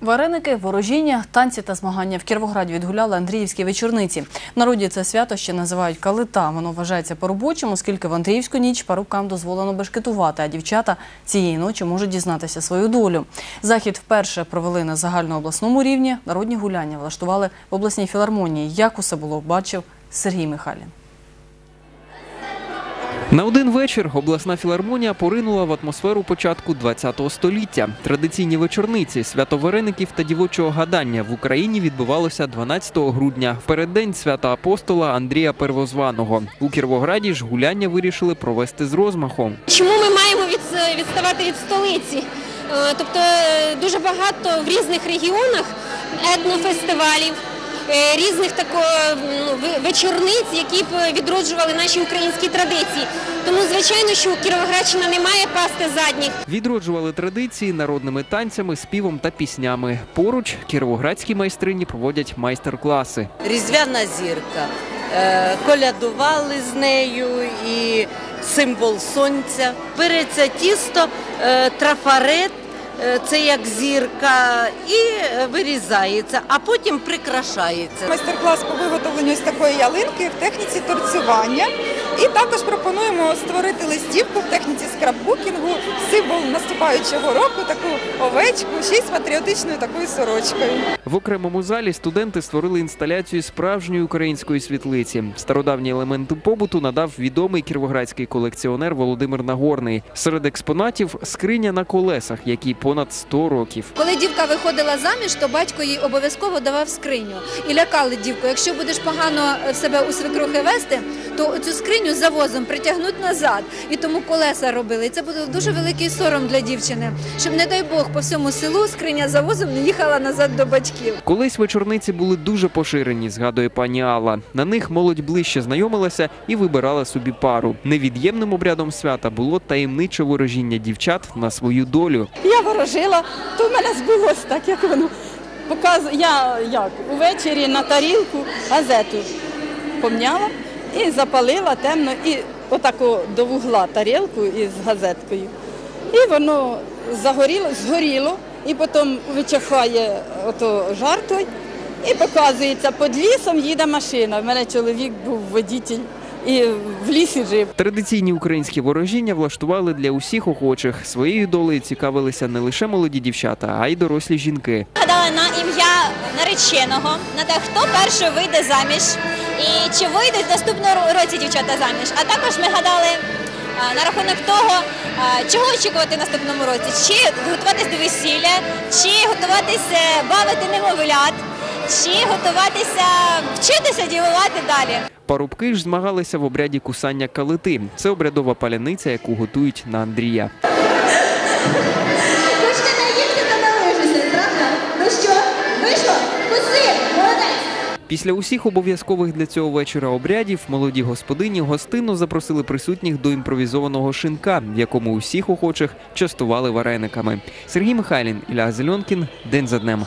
Вареники, ворожіння, танці та змагання в Кіровограді відгуляли Андріївські вечорниці. Народі це свято ще називають калита. Воно вважається по-робочому, оскільки в Андріївську ніч парубкам дозволено бешкетувати, а дівчата цієї ночі можуть дізнатися свою долю. Захід вперше провели на загальнообласному рівні. Народні гуляння влаштували в обласній філармонії. Як усе було, бачив Сергій Михайлін. На один вечір обласна філармонія поринула в атмосферу початку ХХ століття. Традиційні вечорниці, свято вареників та дівочого гадання в Україні відбувалося 12 грудня, в переддень свята апостола Андрія Первозваного. У Кіровограді ж гуляння вирішили провести з розмахом. Чому ми маємо від- відставати від столиці? Е, Тобто е, дуже багато в різних регіонах етнофестивалів, різних тако, ну, вечорниць, які б відроджували наші українські традиції. Тому, звичайно, що Кіровоградщина не має пасти задніх. Відроджували традиції народними танцями, співом та піснями. Поруч кіровоградські майстрині проводять майстер-класи. Різдвяна зірка. Е, Колядували з нею і символ сонця. Береться тісто, е, трафарет, е, це як зірка, і е, вирізається, а потім прикрашається. Майстер-клас по виготовленню з такої ялинки в техніці торцювання. І також пропонуємо створити листівку в техніці скраббукінгу, символ наступаючого року, таку овечку, ще й з патріотичною такою сорочкою. В окремому залі студенти створили інсталяцію справжньої української світлиці. Стародавні елементи побуту надав відомий кіровоградський колекціонер Володимир Нагорний. Серед експонатів скриня на колесах, якій понад 100 років. Коли дівка виходила заміж, то батько їй обов'язково давав скриню і лякали дівку. Якщо будеш погано себе у свекрухи вести, то цю скриню за возом притягнуть назад. І тому колеса робили. І це буде дуже великий сором для дівчини, щоб, не дай Бог, по всьому селу скриня за возом не їхала назад до батьків. Колись вечорниці були дуже поширені, згадує пані Алла. На них молодь ближче знайомилася і вибирала собі пару. Невід'ємним обрядом свята було таємниче ворожіння дівчат на свою долю. Я ворожила, то в мене збулось так, як воно. Показ... Я як увечері на тарілку газету помняла і запалила темно, і отако до вугла тарілку із газеткою. І воно загоріло, згоріло, і потім вичахає ото жар той, і показується, під лісом їде машина. В мене чоловік був водитель і в лісі жив. Традиційні українські ворожіння влаштували для усіх охочих. Своєю долею цікавилися не лише молоді дівчата, а й дорослі жінки. Гадали на ім'я нареченого, на те, хто перший вийде заміж і чи вийдуть в наступному році дівчата заміж. А також ми гадали на рахунок того, чого очікувати наступному році, чи готуватись до весілля, чи готуватися бавити немовлят, чи готуватися вчитися дівувати далі. Парубки ж змагалися в обряді кусання калити. Це обрядова паляниця, яку готують на Андрія. Після усіх обов'язкових для цього вечора обрядів молоді господині гостину запросили присутніх до імпровізованого шинка, в якому усіх охочих частували варениками. Сергій Михайлін, Ілля Зельонкін. День за днем.